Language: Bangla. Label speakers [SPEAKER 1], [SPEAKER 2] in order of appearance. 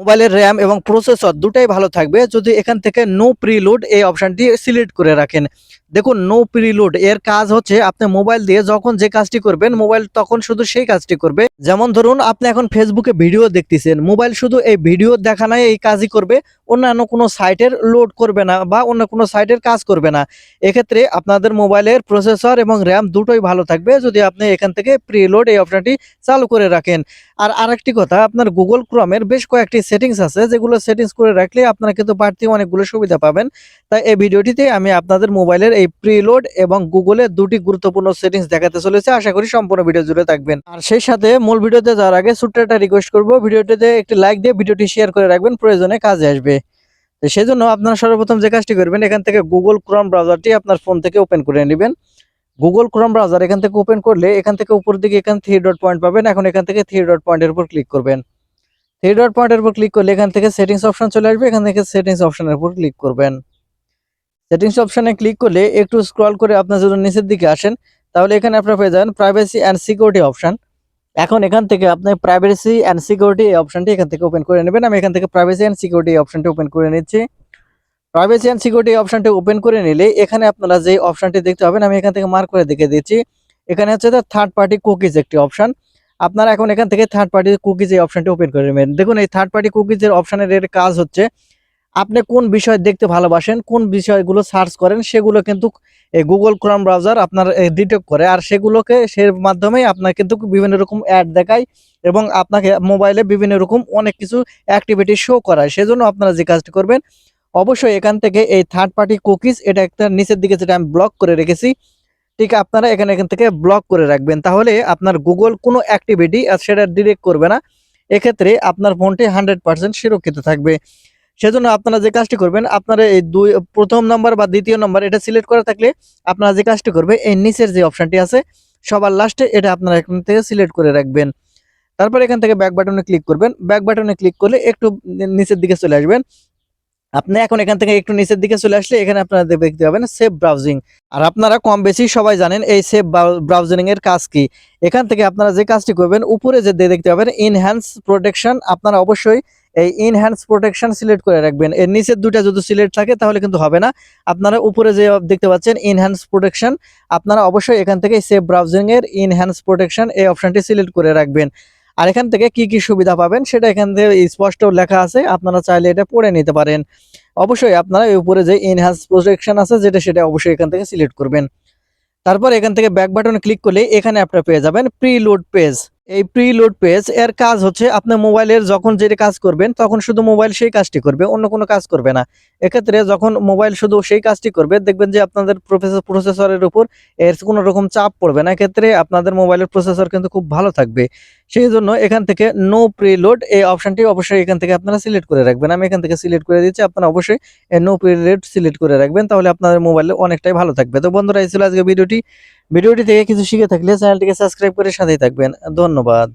[SPEAKER 1] মোবাইলের র্যাম এবং প্রসেসর দুটাই ভালো থাকবে। যদি এখান থেকে নো প্রিলোড এই অপশনটি সিলেক্ট করে রাখেন। দেখুন নো প্রিলোড এর কাজ হচ্ছে আপনি মোবাইল দিয়ে যখন যে কাজটি করবেন, মোবাইল তখন শুধু সেই কাজটি করবে। যেমন ধরুন, আপনি এখন ফেসবুকে ভিডিও দেখতেছেন। মোবাইল শুধু এই ভিডিও দেখানায় এই কাজই করবে। অন্যান্য কোনো সাইটের লোড করবে না বা অন্য কোনো সাইটের কাজ করবে না। এক্ষেত্রে আপনাদের মোবাইলের প্রসেসর এবং র্যাম দুটোই ভালো থাকবে যদি আপনি এখান থেকে প্রিলোড এই অপশনটি চালু করে রাখেন। আর আরেকটি কথা, আপনার গুগল ক্রমের বেশ কয়েকটি সেটিংস আছে, যেগুলো সেটিংস করে রাখলে আপনারা কিন্তু বাড়তি অনেকগুলো সুবিধা পাবেন। তাই এই ভিডিওটিতে আমি আপনাদের মোবাইলের এই প্রিলোড এবং গুগলের দুটি গুরুত্বপূর্ণ সেটিংস দেখাতে চলেছে। আশা করি সম্পূর্ণ ভিডিও জুড়ে থাকবেন। আর সেই সাথে মূল ভিডিওতে যাওয়ার আগে ছোট্ট একটা রিকোয়েস্ট করব। ভিডিওটিতে একটি লাইক দিয়ে ভিডিওটি শেয়ার করে রাখবেন, প্রয়োজনে কাজে আসবে। সেই জন্য আপনারা সর্বপ্রথম যে কাজটি করবেন, এখান থেকে গুগল ক্রম ব্রাউজারটি আপনার ফোন থেকে ওপেন করে নেবেন। গুগল ক্রোম ব্রাউজার এখান থেকে ওপেন করলে এখান থেকে উপর দিকে এখান থ্রি ডট পয়েন্ট পাবেন। এখন এখান থেকে থ্রি ডট পয়েন্টের উপর ক্লিক করবেন। থ্রি ডট পয়েন্টের উপর ক্লিক করলে এখান থেকে সেটিংস অপশন চলে আসবে। এখান থেকে সেটিংস অপশনের উপর ক্লিক করবেন। সেটিংস অপশনে ক্লিক করলে একটু স্ক্রল করে আপনার যদি নিচের দিকে আসেন, তাহলে এখানে আপনারা পেয়ে যাবেন প্রাইভেসি অ্যান্ড সিকিউরিটি অপশন এখন এখান থেকে আপনি প্রাইভেসি অ্যান্ড সিকিউরিটি এই অপশনটি এখান থেকে ওপেন করে নেবেন। আমি এখান থেকে প্রাইভেসি অ্যান্ড সিকিউরিটি অপশনটি ওপেন করে নিচ্ছি। প্রাইভেসি অ্যান্ড সিকিউরিটি অপশনটি ওপেন করে নিলে এখানে আপনারা যে অপশনটি দেখতে পাবেন, আমি এখান থেকে মার্ক করে দেখে দিচ্ছি। এখানে হচ্ছে থার্ড পার্টি কুকিজ একটি অপশন আপনারা এখন এখান থেকে থার্ড পার্টি কুকিজ এই অপশনটি ওপেন করে নেবেন। দেখুন, এই থার্ড পার্টি কুকিজের অপশনের এর কাজ হচ্ছে, আপনি কোন বিষয় দেখতে ভালোবাসেন, কোন বিষয়গুলো সার্চ করেন, সেগুলো কিন্তু এই গুগল ক্রোম ব্রাউজার আপনার ডিটেক্ট করে, আর সেগুলোকে সে মাধ্যমেই আপনার কিন্তু বিভিন্ন রকম অ্যাড দেখায় এবং আপনাকে মোবাইলে বিভিন্ন রকম অনেক কিছু অ্যাক্টিভিটি শো করায়। সেজন্য আপনারা যে কাজটি করবেন, অবশ্যই এখান থেকে এই থার্ড পার্টি কুকিজ এটা একটা নিচের দিকে যেটা আমি ব্লক করে রেখেছি ঠিক আপনারা এখানে এখান থেকে ব্লক করে রাখবেন। তাহলে আপনার গুগল কোনো অ্যাক্টিভিটি আর সেটা ডিরেক্ট করবে না। এক্ষেত্রে আপনার ফোনটি হান্ড্রেড পার্সেন্ট সুরক্ষিত থাকবে। সেজন্য আপনারা যে কাজটি করবেন, আপনারা এই দুই, প্রথম নাম্বার বা দ্বিতীয় নাম্বার এটা সিলেক্ট করা থাকলে আপনারা যে কাজটি করবে, এই নিচের যে অপশনটি আছে, সবার লাস্টে এটা আপনারা এখান থেকে সিলেক্ট করে রাখবেন। তারপর এখান থেকে ব্যাক বাটনে ক্লিক করবেন। ব্যাক বাটনে ক্লিক করলে একটু নিচের দিকে চলে আসবেন। আপনি এখন এখান থেকে একটু নিচের দিকে চলে আসলে এখানে আপনারা দেখতে পাবেন সেভ ব্রাউজিং আর আপনারা কম বেশি সবাই জানেন এই সেভ ব্রাউজিং এর কাজ কি। এখান থেকে আপনারা যে কাজটি করবেন, উপরে যে দেখতে পাবেন ইনহ্যান্স প্রোটেকশন আপনারা অবশ্যই এই ইনহ্যান্স প্রোটেকশন সিলেক্ট করে রাখবেন। এর নিচের দুটা যদি সিলেক্ট থাকে তাহলে কিন্তু হবে না। আপনারা উপরে যে দেখতে পাচ্ছেন ইনহ্যান্স প্রোটেকশন আপনারা অবশ্যই এখান থেকে সেভ ব্রাউজিং এর ইনহ্যান্স প্রোটেকশন এই অপশনটি সিলেক্ট করে রাখবেন। আর এখান থেকে কি কি সুবিধা পাবেন সেটা এখান থেকে স্পষ্ট লেখা আছে, আপনারা চাইলে এটা পড়ে নিতে পারেন। অবশ্যই আপনারা এই উপরে যে এনহ্যান্স প্রোটেকশন আছে যেটা সেটা অবশ্যই এখান থেকে সিলেক্ট করবেন। তারপর এখান থেকে ব্যাক বাটন ক্লিক করলে এখানে আপনারা পেয়ে যাবেন প্রি লোড পেজ এই প্রিলোড পেজ এর কাজ হচ্ছে আপনার মোবাইলের যখন যেটা কাজ করবেন, তখন শুধু মোবাইল সেই কাজটি করবে, অন্য কোনো কাজ করবে না। এক্ষেত্রে যখন মোবাইল শুধু সেই কাজটি করবে, দেখবেন যে আপনাদের প্রসেসর প্রসেসরের উপর এর কোনো রকম চাপ পড়বে না। এক্ষেত্রে আপনাদের মোবাইলের প্রসেসর কিন্তু খুব ভালো থাকবে। সেই জন্য এখান থেকে নো প্রিলোড এই অপশনটি অবশ্যই এখান থেকে আপনারা সিলেক্ট করে রাখবেন। আমি এখান থেকে সিলেক্ট করে দিচ্ছি আপনারা অবশ্যই নো প্রিলোড সিলেক্ট করে রাখবেন, তাহলে আপনাদের মোবাইলে অনেকটাই ভালো থাকবে। তো বন্ধুরা, এই ছিল আজকে ভিডিওটি। ভিডিওটি থেকে কিছু শিখে থাকলে চ্যানেলটিকে সাবস্ক্রাইব করে সাথেই থাকবেন। ধন্যবাদ।